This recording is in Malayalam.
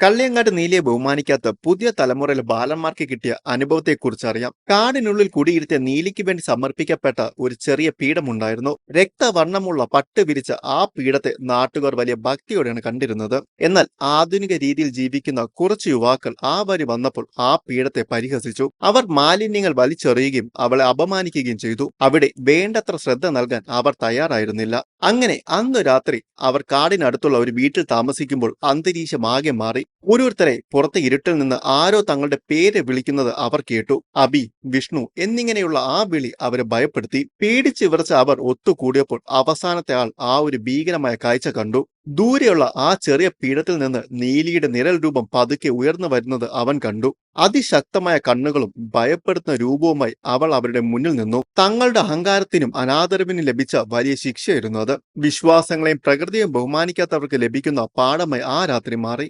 കള്ളിയങ്ങാട് നീലിയെ ബഹുമാനിക്കാത്ത പുതിയ തലമുറയിലെ ബാലന്മാർക്ക് കിട്ടിയ അനുഭവത്തെക്കുറിച്ച് അറിയാം കാടിനുള്ളിൽ കുടിയിരുത്തിയ നീലിക്ക് വേണ്ടി സമർപ്പിക്കപ്പെട്ട ഒരു ചെറിയ പീഠമുണ്ടായിരുന്നു. രക്തവർണമുള്ള പട്ട് വിരിച്ച ആ പീഠത്തെ നാട്ടുകാർ വലിയ ഭക്തിയോടെയാണ് കണ്ടിരുന്നത്. എന്നാൽ ആധുനിക രീതിയിൽ ജീവിക്കുന്ന കുറച്ച് യുവാക്കൾ ആ വരി വന്നപ്പോൾ ആ പീഠത്തെ പരിഹസിച്ചു. അവർ മാലിന്യങ്ങൾ വലിച്ചെറിയുകയും അവളെ അപമാനിക്കുകയും ചെയ്തു. അവിടെ വേണ്ടത്ര ശ്രദ്ധ നൽകാൻ അവർ തയ്യാറായിരുന്നില്ല. അങ്ങനെ അന്ന് രാത്രി അവർ കാടിനടുത്തുള്ള ഒരു വീട്ടിൽ താമസിക്കുമ്പോൾ അന്തരീക്ഷം ആകെ മാറി. ഓരോരുത്തരെ പുറത്തെ ഇരുട്ടിൽ നിന്ന് ആരോ തങ്ങളുടെ പേര് വിളിക്കുന്നത് അവർ കേട്ടു. അബി വിഷ്ണു എന്നിങ്ങനെയുള്ള ആ വിളി അവരെ ഭയപ്പെടുത്തി. പേടിച്ച് വിറച്ച അവർ ഒത്തുകൂടിയപ്പോൾ അവസാനത്തെ ആൾ ആ ഒരു ഭീകരമായ കാഴ്ച കണ്ടു. ദൂരെയുള്ള ആ ചെറിയ പീഠത്തിൽ നിന്ന് നീലിയുടെ നിഴൽ രൂപം പതുക്കെ ഉയർന്നു വരുന്നത് അവൻ കണ്ടു. അതിശക്തമായ കണ്ണുകളും ഭയപ്പെടുത്തുന്ന രൂപവുമായി അവൾ അവരുടെ മുന്നിൽ നിന്നു. തങ്ങളുടെ അഹങ്കാരത്തിനും അനാദരവിനും ലഭിച്ച വലിയ ശിക്ഷയായിരുന്നു അത്. വിശ്വാസങ്ങളെയും പ്രകൃതിയെയും ബഹുമാനിക്കാത്തവർക്ക് ലഭിക്കുന്ന പാഠമായി ആ രാത്രി മാറി.